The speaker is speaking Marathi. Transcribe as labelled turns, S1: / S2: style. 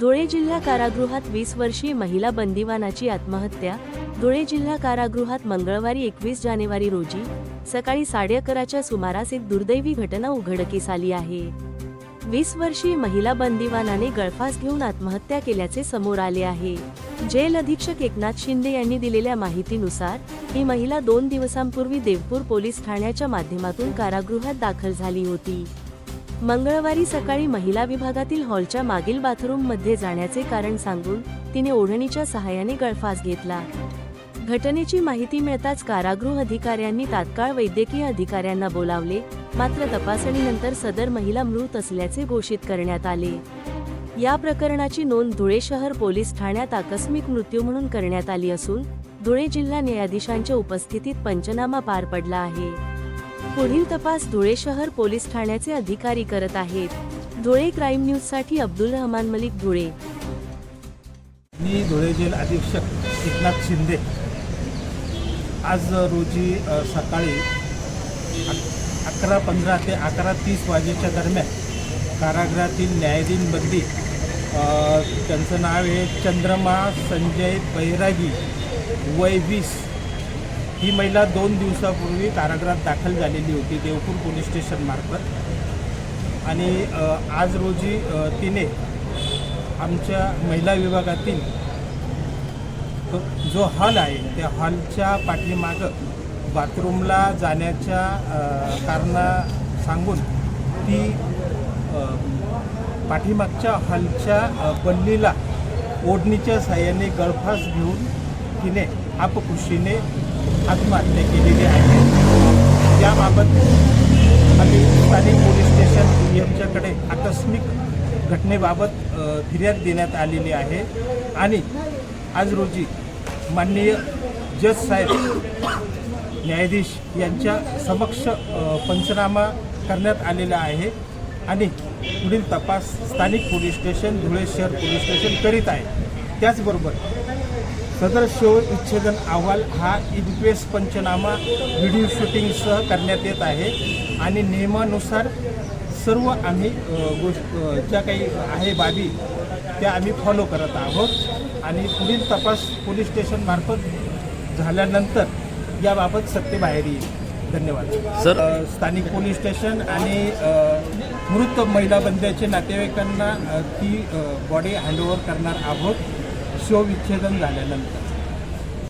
S1: धुळे जिल्हा कारागृहात वीस वर्षीय महिला बंदिवानाची आत्महत्या. धुळे जिल्हा कारागृहात मंगळवारी एकवीस जानेवारी रोजी सकाळी साडे अकराच्या सुमारास एक दुर्दैवी घटना उघडकीस आली आहे. वीस वर्षीय महिला बंदिवानाने गळफास घेऊन आत्महत्या केल्याचे समोर आले आहे. जेल अधीक्षक एकनाथ शिंदे यांनी दिलेल्या माहितीनुसार ही महिला दोन दिवसांपूर्वी देवपूर पोलीस ठाण्याच्या माध्यमातून कारागृहात दाखल झाली होती. मंगळवारी सकाळी महिला विभागातील हॉलच्या मागील बाथरूममध्ये जाण्याचे कारण सांगून तिने ओढणीच्या सहाय्याने गळफास घेतला. घटनेची माहिती मिळताच कारागृह अधिकाऱ्यांनी तात्काळ वैद्यकीय अधिकाऱ्यांना बोलावले. मात्र तपासणीनंतर सदर महिला मृत असल्याचे घोषित करण्यात आले. या प्रकरणाची नोंद धुळे शहर पोलीस ठाण्यात आकस्मिक मृत्यू म्हणून करण्यात आली असून धुळे जिल्हा न्यायाधीशांच्या उपस्थितीत पंचनामा पार पडला आहे. पुढील तपास धुळे शहर पोलीस ठाण्याचे अधिकारी करत आहेत. धुळे क्राईम न्यूजसाठी अब्दुल रहमान मलिक धुळे.
S2: मी धुळे जेल अधीक्षक एकनाथ शिंदे. आज रोजी सकाळी अकरा पंधरा ते अकरा तीस वाजेच्या दरम्यान कारागृहातील न्यायाधीन बंदी त्यांचं नाव आहे चंद्रमा संजय बैरागी वय वीस. ही महिला दोन दिवसापूर्वी कारागृहात दाखल झालेली होती देवपूर पोलीस स्टेशनमार्फत आणि आज रोजी तिने आमच्या महिला विभागातील तो जो हॉल आहे त्या हॉलच्या पाठीमागं बाथरूमला जाण्याच्या कारणा सांगून ती पाठीमागच्या हॉलच्या बल्लीला ओढणीच्या साह्याने गळफास घेऊन तिने अपकृषीने आत्महत्या केलेली आहे. याबाबत आम्ही स्थानिक पोलीस स्टेशन यांच्याकडे आकस्मिक घटनेबाबत फिर्याद देण्यात आलेली आहे. आणि आज रोजी माननीय जज साहेब न्यायाधीश यांच्या समक्ष पंचनामा करण्यात आलेला आहे आणि पुढील तपास स्थानिक पोलीस स्टेशन धुळे शहर पोलीस स्टेशन करीत आहे. त्याचबरोबर सदर शव विच्छेदन अहवाल हा इन्क्वेस्ट पंचनामा व्हिडिओ शूटिंगसह करण्यात येत आहे आणि नियमानुसार सर्व आम्ही गोष्ट ज्या काही आहे बाबी त्या आम्ही फॉलो करत आहोत. आणि पुढील तपास पोलीस स्टेशनमार्फत झाल्यानंतर याबाबत सत्य बाहेर येईल. धन्यवाद.
S3: सर-
S2: स्थानिक पोलीस स्टेशन आणि मृत महिला बंद्याचे नातेवाईकांना ती बॉडी हँडओव्हर करणार आहोत. 小雨天在那来那么。